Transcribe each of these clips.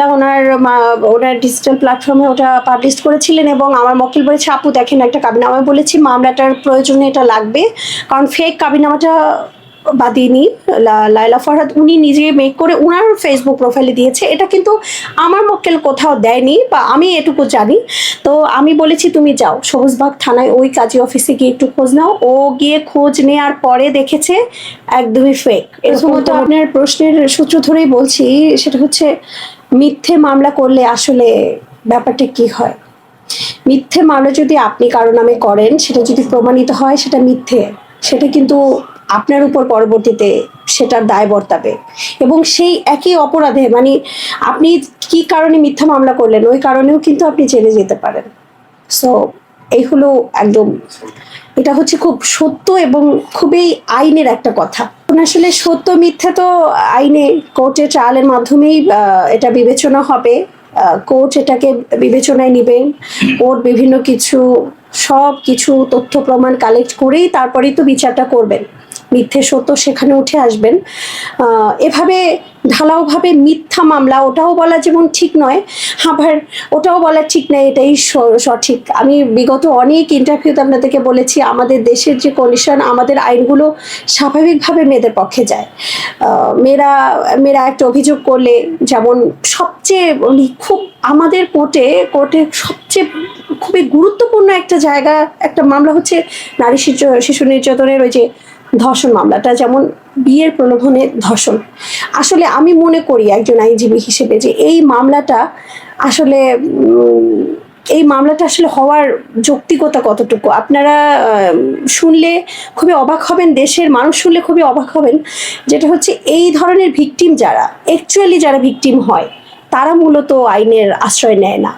লায়লা ওনার ওনার digital প্ল্যাটফর্মে ওটা publish করেছিলেন এবং আমার মক্কেল বলেছে আপু দেখেন একটা কাবিনামা। বলেছি মামলাটার প্রয়োজনে এটা লাগবে। কারণ ফেক কাবিনামাটা বাদিনি লাইলা ফরহাদ উনি নিজে মেক করে উনার ফেসবুক প্রোফাইলে দিয়েছে। এটা কিন্তু আমার মক্কেল কোথাও দেয়নি বা আমি এটুকু জানি। তো আমি বলেছি তুমি যাও সবুজবাগ থানায় ওই কাজী অফিসে গিয়ে একটু খোঁজ নাও। ও গিয়ে খোঁজ নেওয়ার পরে দেখেছে একদমই ফেক প্রথমত আপনার প্রশ্নের সূত্র ধরেই বলছি সেটা হচ্ছে মিথ্যে মামলা করলে আসলে ব্যাপারটা কি হয়? মিথ্যে মামলা যদি আপনি কারও নামে করেন, সেটা যদি প্রমাণিত হয় সেটা মিথ্যে, সেটা কিন্তু আপনার উপর পরবর্তীতে সেটার দায় বর্তাবে। এবং সেই একই অপরাধে মানে আপনি কি কারণে মিথ্যা মামলা করলেন, ওই কারণেও কিন্তু আপনি জেলে যেতে পারেন। সো এই হলো একদম, এটা হচ্ছে খুব সত্য এবং খুবই আইনের একটা কথা। আসলে সত্য, মিথ্যা তো আইনে কোর্টে ট্রায়ালের মাধ্যমেই এটা বিবেচনা হবে। কোর্ট এটাকে বিবেচনায় নেবেন। কোর্ট বিভিন্ন কিছু সব কিছু তথ্য প্রমাণ কালেক্ট করেই তারপরেই তো বিচারটা করবেন। মিথ্যে সত্য সেখানে উঠে আসবেন। এভাবে ঢালাওভাবে মিথ্যা মামলা, ওটাও বলা যেমন ঠিক নয় আবার ওটাও বলা ঠিক নয়, এটাই সঠিক। আমি বিগত অনেক ইন্টারভিউতে আপনাদেরকে বলেছি, আমাদের দেশের যে কন্ডিশন আমাদের আইনগুলো স্বাভাবিকভাবে মেয়েদের পক্ষে যায়। মেয়েরা মেয়েরা একটা অভিযোগ করলে, যেমন সবচেয়ে খুব আমাদের কোর্টে কোর্টে সবচেয়ে খুবই গুরুত্বপূর্ণ একটা জায়গা, একটা মামলা হচ্ছে নারী শিশু নির্যাতনের ওই যে ধর্ষণ মামলাটা, যেমন বিয়ের প্রলোভনে ধর্ষণ। আসলে আমি মনে করি একজন আইনজীবী হিসেবে যে এই মামলাটা আসলে এই মামলাটা আসলে হওয়ার যৌক্তিকতা কতটুকু? আপনারা শুনলে খুবই অবাক হবেন, দেশের মানুষ শুনলে খুবই অবাক হবেন, যেটা হচ্ছে এই ধরনের ভিকটিম যারা অ্যাকচুয়ালি যারা ভিকটিম হয়, তারা মূলত আইনের আশ্রয় নেয় না।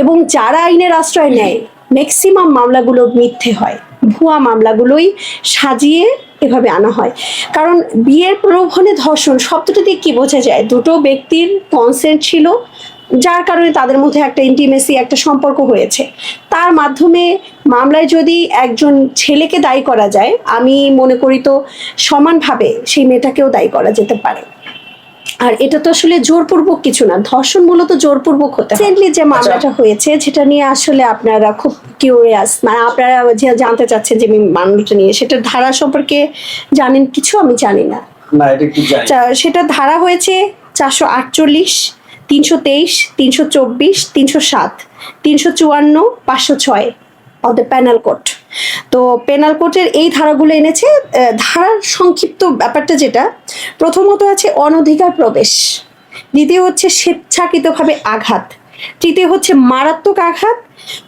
এবং যারা আইনের আশ্রয় নেয় ম্যাক্সিমাম মামলাগুলো মিথ্যে হয়। ভুয়া মামলাগুলোই সাজিয়ে এভাবে আনা হয়। কারণ বিয়ের প্রলোভনে ধর্ষণ শব্দটা দিয়ে কি বোঝা যায়? দুটো ব্যক্তির কনসেন্ট ছিল, যার কারণে তাদের মধ্যে একটা ইন্টিমেসি একটা সম্পর্ক হয়েছে। তার মাধ্যমে মামলায় যদি একজন ছেলেকে দায়ী করা যায়, আমি মনে করি তো সমানভাবে সেই মেয়েটাকেও দায়ী করা যেতে পারে। আর এটা তো আসলে জোরপূর্বক কিছু না ধর্ষণ মূলত জোরপূর্বক হতে রিসেন্টলি যে মামলাটা হয়েছে যেটা নিয়ে আসলে আপনারা খুব কিউরিয়াস মানে আপনারা যে জানতে চাচ্ছেন যে মামলাটা নিয়ে সেটার ধারা সম্পর্কে জানেন কিছু? আমি জানি না। না এটা একটু জানি। চা- সেটা ধারা হয়েছে চারশো আটচল্লিশ তিনশো তেইশ তিনশো চব্বিশ তিনশো সাত তিনশো চুয়ান্ন পাঁচশো ছয় অফ দ্য প্যানাল কোড তো পেনাল কোর্টের এই ধারাগুলো এনেছে ধারার সংক্ষিপ্ত ব্যাপারটা যেটা প্রথমত আছে অনধিকার প্রবেশ দ্বিতীয় হচ্ছে স্বেচ্ছাকৃতভাবে আঘাত তৃতীয় হচ্ছে মারাত্মক আঘাত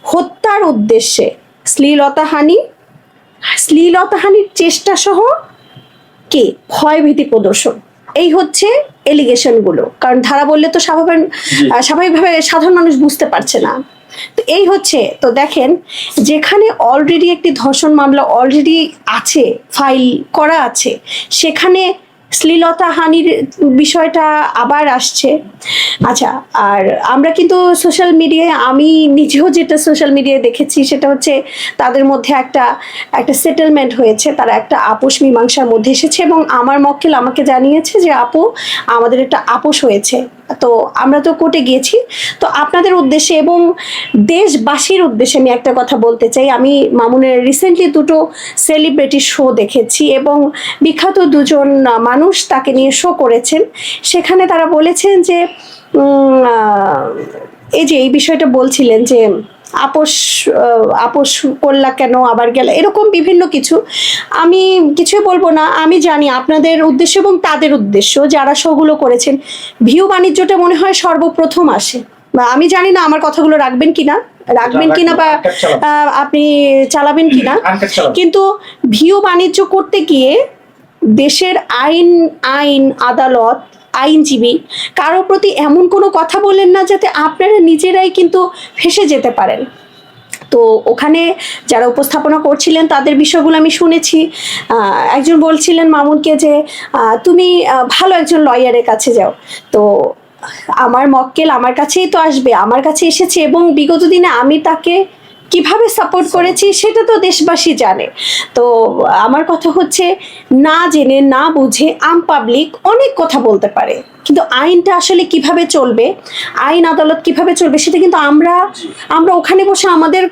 হত্যার উদ্দেশ্যে শ্লীলতাহানি শ্লীলতাহানির চেষ্টা সহ কে? ভয়ভীতি প্রদর্শন এই হচ্ছে এলিগেশনগুলো কারণ ধারা বললে তো স্বাভাবিক স্বাভাবিকভাবে সাধারণ মানুষ বুঝতে পারছে না। তো এই হচ্ছে, তো দেখেন, যেখানে অলরেডি একটি ধর্ষণ মামলা অলরেডি আছে ফাইল করা আছে, সেখানে শ্লীলতা হানির বিষয়টা আবার আসছে। আচ্ছা আর আমরা কিন্তু সোশ্যাল মিডিয়ায় আমি নিজেও যেটা সোশ্যাল মিডিয়ায় দেখেছি, সেটা হচ্ছে তাদের মধ্যে একটা একটা সেটেলমেন্ট হয়েছে, তারা একটা আপোষ মীমাংসার মধ্যে এসেছে এবং আমার মক্কেল আমাকে জানিয়েছে যে, আপু, আমাদের একটা আপোষ হয়েছে। তো আমরা তো কোর্টে গিয়েছি। তো আপনাদের উদ্দেশ্যে এবং দেশবাসীর উদ্দেশ্যে আমি একটা কথা বলতে চাই। আমি মামুনের রিসেন্টলি দুটো সেলিব্রিটি শো দেখেছি এবং বিখ্যাত দুজন মানুষ তাকে নিয়ে শো করেছেন। সেখানে তারা বলেছেন যে এই যে এই বিষয়টা বলছিলেন যে আপোষ আপোষ করলা কেন আবার গেল এরকম বিভিন্ন কিছু। আমি কিছুই বলব না আমি জানি আপনাদের উদ্দেশ্য এবং তাদের উদ্দেশ্য যারা শোগুলো করেছেন। ভিউ বাণিজ্যটা মনে হয় সর্বপ্রথম আসে। বা আমি জানি না আমার কথাগুলো রাখবেন কিনা রাখবেন কিনা বা আপনি চালাবেন কিনা। কিন্তু ভিউ বাণিজ্য করতে গিয়ে দেশের আইন আইন আদালত আইনজীবী কারও প্রতি এমন কোনো কথা বলেন না যাতে আপনারা নিজেরাই কিন্তু ফেসে যেতে পারেন। তো ওখানে যারা উপস্থাপনা করছিলেন তাদের বিষয়গুলো আমি শুনেছি। একজন বলছিলেন মামুনকে যে তুমি ভালো একজন লয়ারের কাছে যাও। তো আমার মক্কেল আমার কাছেই তো আসবে, আমার কাছে এসেছে এবং বিগত দিনে আমি তাকে কীভাবে সাপোর্ট করেছি সেটা তো দেশবাসী জানে। তো আমার কথা হচ্ছে না জেনে না বুঝে আম পাবলিক অনেক কথা বলতে পারে। কিন্তু আইনটা আসলে কীভাবে চলবে আইন আদালত কীভাবে চলবে সেটা কিন্তু আমরা আমরা ওখানে বসে আমাদের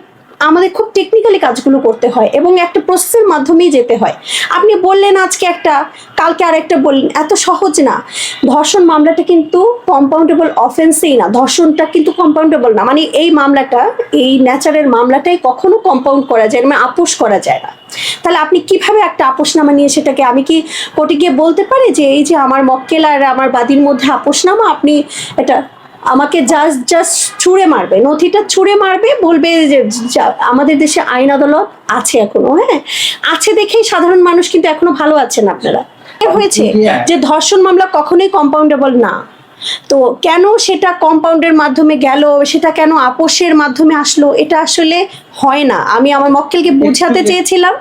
আমাদের খুব টেকনিক্যালি কাজগুলো করতে হয় এবং একটা প্রসেসের মাধ্যমেই যেতে হয়। আপনি বললেন আজকে একটা, কালকে আরেকটা বললেন, এত সহজ না। ধর্ষণ মামলাটা কিন্তু কম্পাউন্ডেবল অফেন্সেই না। ধর্ষণটা কিন্তু কম্পাউন্ডেবল না। মানে এই মামলাটা, এই ন্যাচারের মামলাটাই কখনো কম্পাউন্ড করা যায় মানে আপোষ করা যায় না। তাহলে আপনি কীভাবে একটা আপোষনামা নিয়ে সেটাকে, আমি কি কোর্টে গিয়ে বলতে পারি যে, এই যে আমার মক্কেল আর আমার বাদির মধ্যে আপোষনামা, আপনি এটা আমাকে জাস্ট জাস্ট ছুঁড়ে মারবে। নথিটা ছুঁড়ে মারবে বলবে যে আমাদের দেশে আইন আদালত আছে এখনও হ্যাঁ? আছে দেখেই সাধারণ মানুষ কিন্তু এখনও ভালো আছেন আপনারা। হয়েছে যে ধর্ষণ মামলা কখনোই কম্পাউন্ডেবল না। তো কেন সেটা কম্পাউন্ডের মাধ্যমে গেল? সেটা কেন আপোষের মাধ্যমে আসলো? এটা আসলে হয় না। আমি আমার মক্কেলকে বোঝাতে চেয়েছিলাম।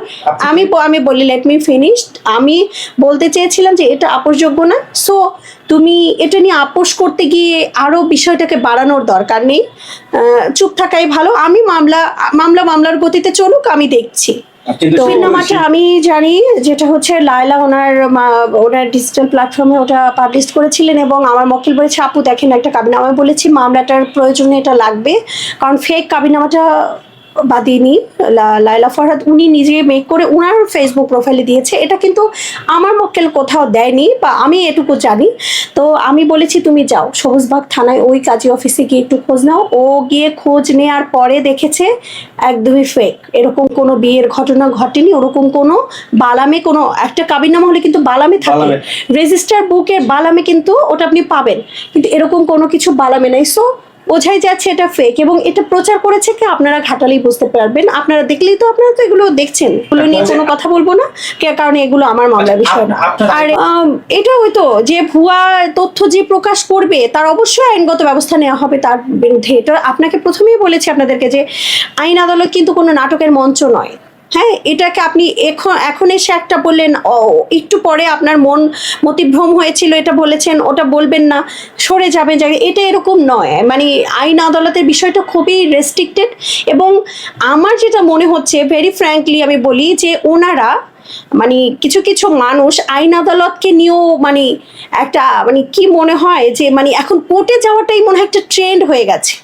আমি আমি বলি লেট মি ফিনিশ আমি বলতে চেয়েছিলাম যে এটা আপোষযোগ্য না। সো তুমি এটা নিয়ে আপোষ করতে গিয়ে আরও বিষয়টাকে বাড়ানোর দরকার নেই। চুপ থাকাই ভালো। আমি মামলা মামলা মামলার গতিতে চলুক আমি দেখছি। আমি জানি যেটা হচ্ছে লায়লা ওনার ওনার ডিজিটাল প্ল্যাটফর্মে ওটা পাবলিশ করেছিলেন এবং আমার মক্কিল বলেছে আপু দেখেন একটা কাবিনামা বলেছি মামলাটার প্রয়োজনে এটা লাগবে। কারণ ফেক কাবিনামাটা বাদিনী লা- লায়লা ফরহাদ উনি নিজে মেক করে উনার ফেসবুক প্রোফাইলে দিয়েছে। এটা কিন্তু আমার মক্কেল কোথাও দেয়নি বা আমি এটুকু জানি। তো আমি বলেছি তুমি যাও সবুজবাগ থানায় ওই কাজী অফিসে গিয়ে একটু খোঁজ নাও। ও গিয়ে খোঁজ নেওয়ার পরে দেখেছে একদমই ফেক এরকম কোনো বিয়ের ঘটনা ঘটেনি ওরকম কোনো বালামে কোনো একটা কাবিনামা হলে কিন্তু বালামে থাকে। রেজিস্টার বুকের বালামে কিন্তু ওটা আপনি পাবেন। কিন্তু এরকম কোনো কিছু বালামে নেই। সো বোঝাই যাচ্ছে এটা ফেক এবং এটা প্রচার করেছে কি? আপনারা ঘাটালেই বুঝতে পারবেন। আপনারা দেখলেই তো আপনারা তো এগুলো দেখছেন। এগুলো নিয়ে কোনো কথা বলব না কারণ এগুলো আমার মামলার বিষয় না। আর এটা তো যে ভুয়া তথ্য যে প্রকাশ করবে তার অবশ্যই আইনগত ব্যবস্থা নেওয়া হবে তার বিরুদ্ধে। এটা আপনাকে প্রথমেই বলেছি আপনাদেরকে যে আইন আদালত কিন্তু কোনো নাটকের মঞ্চ নয়। হ্যাঁ এটাকে আপনি এখন এখন এসে একটা বললেন, ও, একটু পরে আপনার মন মতিভ্রম হয়েছিল, এটা বলেছেন, ওটা বলবেন না, সরে যাবেন যাবে এটা এরকম নয়। মানে আইন আদালতের বিষয়টা খুবই রেস্ট্রিক্টেড এবং আমার যেটা মনে হচ্ছে ভেরি ফ্র্যাঙ্কলি আমি বলি যে ওনারা মানে কিছু কিছু মানুষ আইন আদালতকে নিয়েও মানে একটা মানে কি মনে হয় যে মানে এখন কোর্টে যাওয়াটাই মনে হয় একটা ট্রেন্ড হয়ে গেছে।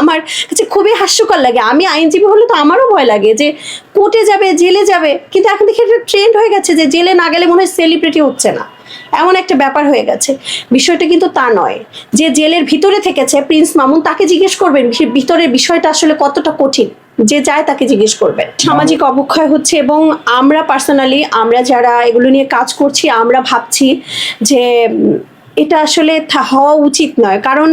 আমার কাছে খুবই হাস্যকর লাগে। আমি আইনজীবী হলে তো আমারও ভয় লাগে যে কোর্টে যাবে জেলে যাবে কিন্তু এখন দেখি একটা ট্রেন্ড হয়ে গেছে যে জেলে না গেলে মনে হয় সেলিব্রিটি হচ্ছে না। এমন একটা ব্যাপার হয়ে গেছে। বিষয়টা কিন্তু তা নয়। যে জেলের ভিতরে থেকেছে প্রিন্স মামুন তাকে জিজ্ঞেস করবেন ভিতরের বিষয়টা আসলে কতটা কঠিন। যে যায় তাকে জিজ্ঞেস করবেন। সামাজিক অবক্ষয় হচ্ছে এবং আমরা পার্সোনালি আমরা যারা এগুলো নিয়ে কাজ করছি আমরা ভাবছি যে এটা আসলে হওয়া উচিত নয়। কারণ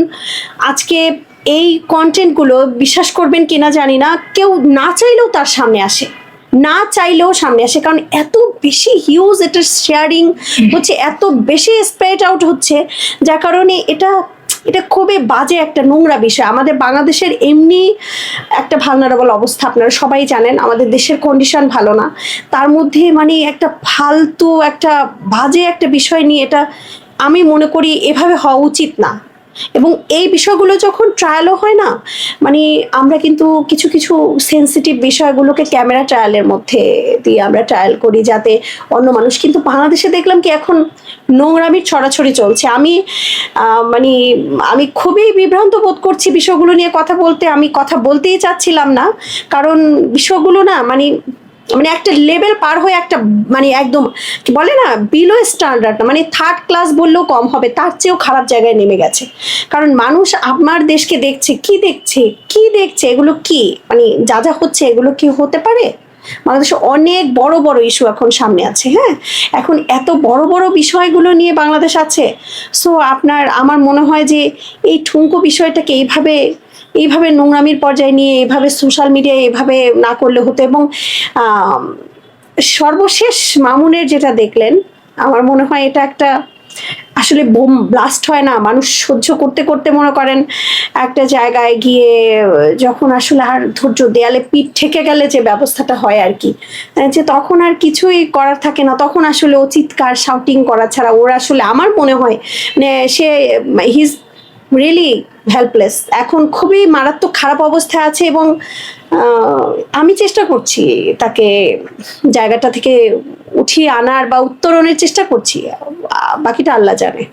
আজকে এই কন্টেন্টগুলো বিশ্বাস করবেন কিনা জানি না, কেউ না চাইলেও তার সামনে আসে। না চাইলেও সামনে আসে, কারণ এত বেশি হিউজ এটার শেয়ারিং হচ্ছে, এত বেশি স্প্রেড আউট হচ্ছে, যার কারণে এটা এটা খুবই বাজে একটা নোংরা বিষয়। আমাদের বাংলাদেশের এমনি একটা ভালনারেবল অবস্থা, আপনারা সবাই জানেন, আমাদের দেশের কন্ডিশন ভালো না। তার মধ্যে মানে একটা ফালতু একটা বাজে একটা বিষয় নিয়ে এটা আমি মনে করি এভাবে হওয়া উচিত না। এবং এই বিষয়গুলো যখন ট্রায়ালও হয় না মানে আমরা কিন্তু কিছু কিছু সেন্সিটিভ বিষয়গুলোকে ক্যামেরা ট্রায়ালের মধ্যে দিয়ে আমরা ট্রায়াল করি যাতে অন্য মানুষ, কিন্তু বাংলাদেশে দেখলাম কি এখন নোংরামির ছড়াছড়ি চলছে। আমি মানে আমি খুবই বিভ্রান্ত বোধ করছি বিষয়গুলো নিয়ে কথা বলতে। আমি কথা বলতেই চাচ্ছিলাম না, কারণ বিষয়গুলো না মানে মানে একটা লেভেল পার হয়ে একটা মানে একদম বলে না বিলো স্ট্যান্ডার্ড মানে থার্ড ক্লাস বললেও কম হবে, তার চেয়েও খারাপ জায়গায় নেমে গেছে। কারণ মানুষ আমার দেশকে দেখছে, কি দেখছে কি দেখছে, এগুলো কি? মানে যা যা হচ্ছে, এগুলো কি হতে পারে? বাংলাদেশে অনেক বড় বড় ইস্যু এখন সামনে আছে হ্যাঁ? এখন এত বড় বড় বিষয়গুলো নিয়ে বাংলাদেশ আছে। সো আপনার, আমার মনে হয় যে এই ঠুঙ্কো বিষয়টাকে এইভাবে এইভাবে নোংরামির পর্যায়ে নিয়ে, এইভাবে সোশ্যাল মিডিয়ায় এভাবে না করলে হতো এবং সর্বশেষ মামুনের যেটা দেখলেন, আমার মনে হয় এটা একটা আসলে বোম ব্লাস্ট হয় না। মানুষ সহ্য করতে করতে মনে করেন, একটা জায়গায় গিয়ে, যখন আসলে আর ধৈর্য দেয়ালে পিঠ ঠেকে গেলে যে ব্যবস্থাটা হয় আর কি যে তখন আর কিছুই করার থাকে না। তখন আসলে ও চিৎকার শাউটিং করা ছাড়া ওর আসলে আমার মনে হয় মানে সে হিজ রিয়েলি হেল্পলেস এখন খুবই মারাত্মক খারাপ অবস্থায় আছে এবং আমি চেষ্টা করছি তাকে জায়গাটা থেকে উঠিয়ে আনার বা উত্তরণের চেষ্টা করছি। বাকিটা আল্লাহ জানে।